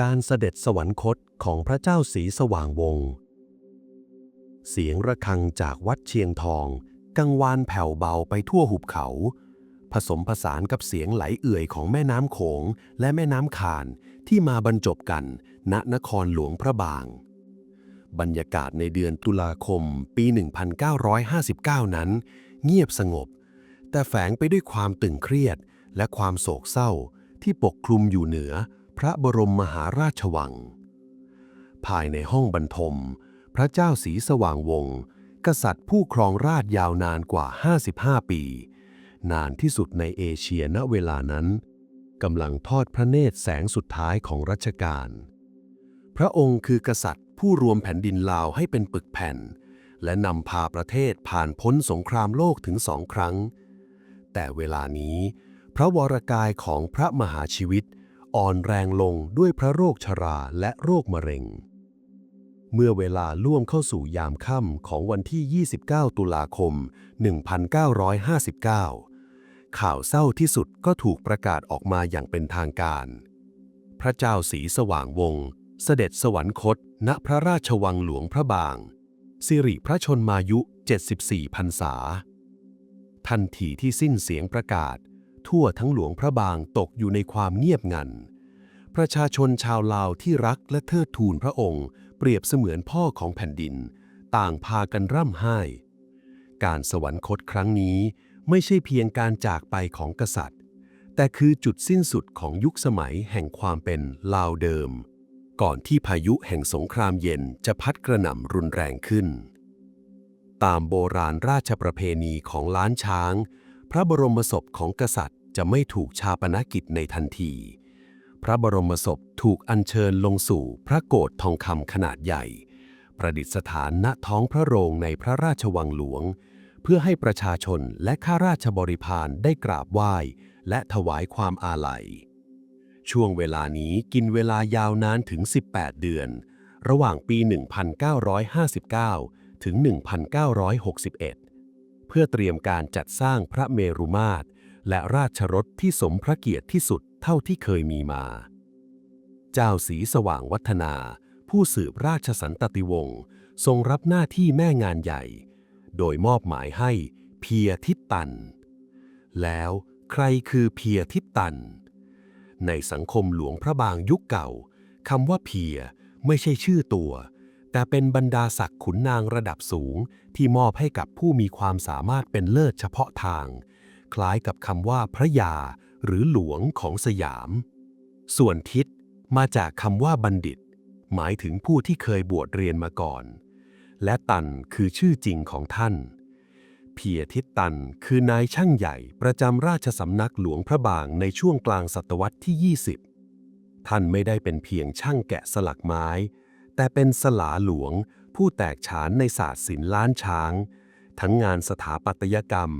การเสด็จสวรรคตของพระเจ้าสีสว่างวงศ์เสียงระฆังจากวัดเชียงทอง กังวานแผ่วเบาไปทั่วหุบเขา ผสมผสานกับเสียงไหลเอื่อยของแม่น้ำโขงและแม่น้ำคานที่มาบรรจบกัน ณนครหลวงพระบาง บรรยากาศในเดือนตุลาคมปี 1959 นั้น เงียบสงบ แต่แฝงไปด้วยความตึงเครียดและความโศกเศร้าที่ปกคลุมอยู่เหนือ พระบรมมหาราชวัง ภายในห้องบรรทม พระเจ้าสีสว่างวงศ์กษัตริย์ผู้ครองราชยาวนานกว่า 55 ปี นานที่สุดในเอเชียณเวลานั้นกำลังทอดพระเนตรแสงสุดท้ายของรัชกาล พระองค์คือกษัตริย์ผู้รวมแผ่นดินลาวให้เป็นปึกแผ่น และนำพาประเทศผ่านพ้นสงครามโลกถึงสองครั้ง แต่เวลานี้ พระวรกายของพระมหาชีวิต อ่อนแรงลงด้วยพระโรคชราและโรคมะเร็ง เมื่อเวลาล่วงเข้าสู่ยามค่ำของวันที่ 29 ตุลาคม 1959 ข่าวเศร้าที่สุดก็ถูกประกาศออกมาอย่างเป็นทางการ พระเจ้าสีสว่างวงศ์เสด็จสวรรคต ณพระราชวังหลวงพระบาง สิริพระชนมายุ 74 พรรษา ทันทีที่สิ้นเสียงประกาศ ทั่วทั้งหลวงพระบางตกอยู่ในความเงียบงัน ประชาชนชาวลาวที่รักและเทิดทูนพระองค์ เปรียบเสมือนพ่อของแผ่นดิน ต่างพากันร่ำไห้ การสวรรคตครั้งนี้ไม่ใช่เพียงการจากไปของกษัตริย์ แต่คือจุดสิ้นสุดของยุคสมัยแห่งความเป็นลาวเดิม ก่อนที่พายุแห่งสงครามเย็นจะพัดกระหน่ำรุนแรงขึ้น ตามโบราณราชประเพณีของล้านช้าง พระบรมศพของกษัตริย์ จะไม่ถูกชาปนกิจในทันที พระบรมศพถูกอัญเชิญลงสู่พระโกรธทองคำขนาดใหญ่ ประดิษฐานณท้องพระโรงในพระราชวังหลวง เพื่อให้ประชาชนและข้าราชบริพารได้กราบไหว้ และถวายความอาลัย ช่วงเวลานี้กินเวลายาวนานถึง 18 เดือน ระหว่างปี 1959 ถึง 1961 เพื่อเตรียมการจัดสร้างพระเมรุมาตร และราชรถที่สมพระเกียรติที่สุดเท่าที่เคยมีมา เจ้าสีสว่างวัฒนา ผู้สืบราชสันตติวงศ์ทรงรับหน้าที่แม่งานใหญ่ โดยมอบหมายให้เพียทิตตัน แล้วใครคือเพียทิตตัน ในสังคมหลวงพระบางยุคเก่าคำว่าเพียไม่ใช่ชื่อตัว แต่เป็นบรรดาศักดิ์ขุนนางระดับสูงที่มอบให้กับผู้มีความสามารถเป็นเลิศเฉพาะทาง คล้ายกับคำว่าพระยา หรือหลวงของสยาม ส่วนทิศมาจากคำว่าบัณฑิต หมายถึงผู้ที่เคยบวชเรียนมาก่อน และตันคือชื่อจริงของท่าน เพียทิตตันคือนายช่างใหญ่ประจำราชสำนักหลวงพระบางในช่วงกลางศตวรรษที่ 20 ท่านไม่ได้เป็นเพียงช่างแกะสลักไม้ แต่เป็นสลาหลวง ผู้แตกฉานในศาสตร์ศิลป์ล้านช้าง ทั้งงานสถาปัตยกรรม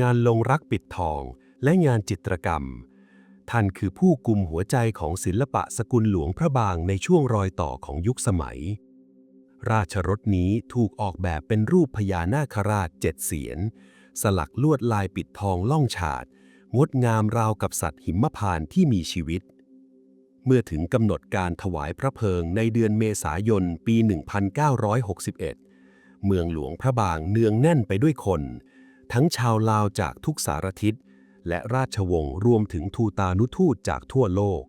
งานลงรักปิดทอง และงานจิตรกรรม ท่านคือผู้กุมหัวใจของศิลปะสกุลหลวงพระบางในช่วงรอยต่อของยุคสมัย ราชรถนี้ถูกออกแบบเป็นรูปพญานาคราชเจ็ดเสียน สลักลวดลายปิดทองล่องฉาด งดงามราวกับสัตว์หิมพานที่มีชีวิตเมื่อถึงกำหนดการถวายพระเพลิงในเดือนเมษายนปี 1961 เมืองหลวงพระบางเนืองแน่นไปด้วยคน ทั้งชาวลาวจากทุกสารทิศ และราชวงศ์รวมถึงทูตานุทูตจากทั่วโลก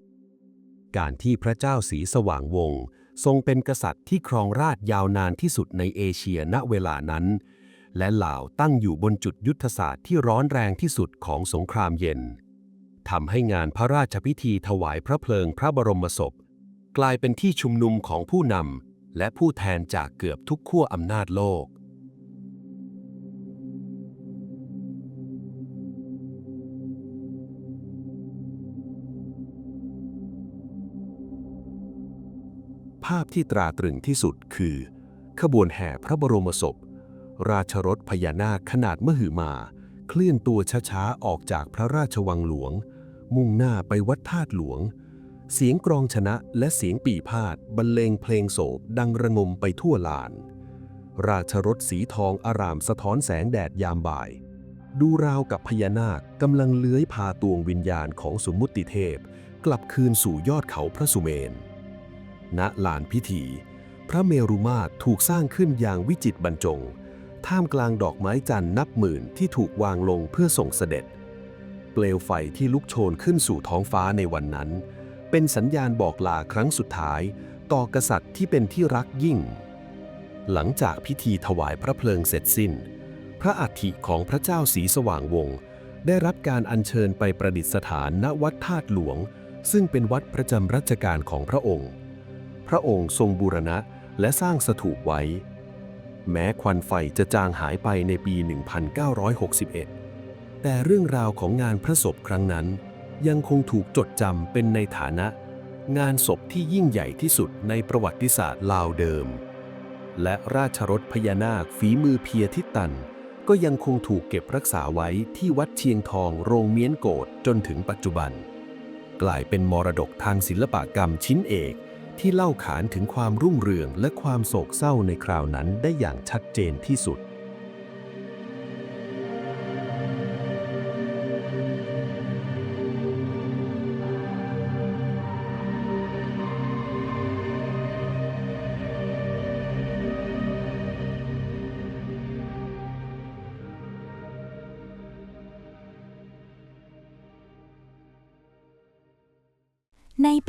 การที่พระเจ้าสีสว่างวงศ์ทรงเป็นกษัตริย์ที่ครองราชยาวนานที่สุดในเอเชียณเวลานั้น และลาวตั้งอยู่บนจุดยุทธศาสตร์ที่ร้อนแรงที่สุดของสงครามเย็นทำให้งานพระราชพิธีถวายพระเพลิงพระบรมศพ กลายเป็นที่ชุมนุมของผู้นำและผู้แทนจากเกือบทุกขั้วอำนาจโลก ภาพที่ตราตรึงที่สุดคือ ขบวนแห่พระบรมศพ ราชรถพญานาคขนาดมหึมา เคลื่อนตัวช้าๆ ออกจากพระราชวังหลวง มุ่งหน้าไปวัดธาตุหลวง เสียงกรองชนะและเสียงปีพาดบรรเลงเพลงโศกดังระงมไปทั่วลาน ราชรถสีทองอารามสะท้อนแสงแดดยามบ่าย ดูราวกับพญานาคกำลังเลื้อยพาตวงวิญญาณของสมมุติเทพ กลับคืนสู่ยอดเขาพระสุเมน ณลานพิธี พระเมรุมาตรถูกสร้างขึ้นอย่างวิจิตรบรรจง ท่ามกลางดอกไม้จันทร์นับหมื่นที่ถูกวางลงเพื่อส่งเสด็จ เปลวไฟที่ลุกโชนขึ้นสู่ท้องฟ้าในวันนั้น เป็นสัญญาณบอกลาครั้งสุดท้าย ต่อกษัตริย์ที่เป็นที่รักยิ่ง หลังจากพิธีถวายพระเพลิงเสร็จสิ้น พระอัฐิของพระเจ้าสีสว่างวงศ์ได้รับการอัญเชิญไปประดิษฐานณวัดธาตุหลวง ซึ่งเป็นวัดประจำรัชกาลของพระองค์ พระองค์ทรงบูรณะและสร้างสถูปไว้ แม้ควันไฟจะจางหายไปในปี 1961 แต่เรื่องราวของงานพระศพครั้งนั้น ยังคงถูกจดจำเป็นในฐานะ งานศพที่ยิ่งใหญ่ที่สุดในประวัติศาสตร์ลาวเดิม และราชรถพญานาคฝีมือเพียทิตัน ก็ยังคงถูกเก็บรักษาไว้ที่วัดเชียงทองโรงเมียนโกดจนถึงปัจจุบัน กลายเป็นมรดกทางศิลปกรรมชิ้นเอก ที่เล่าขานถึงความรุ่งเรืองและความโศกเศร้าในคราวนั้นได้อย่างชัดเจนที่สุด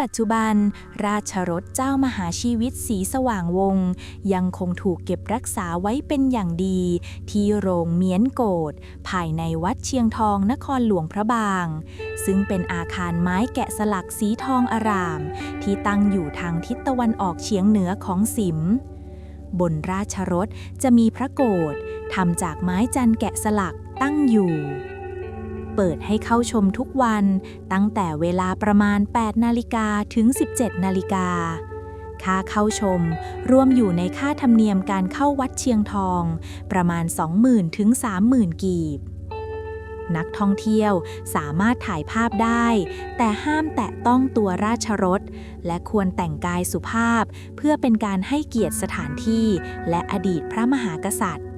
ปัจจุบัน ราชรถเจ้ามหาชีวิตสีสว่างวงศ์ยังคงถูกเก็บรักษาไว้เป็นอย่างดี ที่โรงเมียนโกดภายในวัดเชียงทองนครหลวงพระบาง ซึ่งเป็นอาคารไม้แกะสลักสีทองอาราม ที่ตั้งอยู่ทางทิศตะวันออกเฉียงเหนือของสิมบนราชรถจะมีพระโกรธทำจากไม้จันแกะสลักตั้งอยู่ เปิดให้เข้าชมทุกวัน ตั้งแต่เวลาประมาณ 8 นาฬิกาถึง 17 นาฬิกา ค่าเข้าชม รวมอยู่ในค่าธรรมเนียมการเข้าวัดเชียงทอง ประมาณ 20,000 ถึง 30,000 กีบ นักท่องเที่ยวสามารถถ่ายภาพได้ แต่ห้ามแตะต้องตัวราชรถ และควรแต่งกายสุภาพ เพื่อเป็นการให้เกียรติสถานที่ และอดีตพระมหากษัตริย์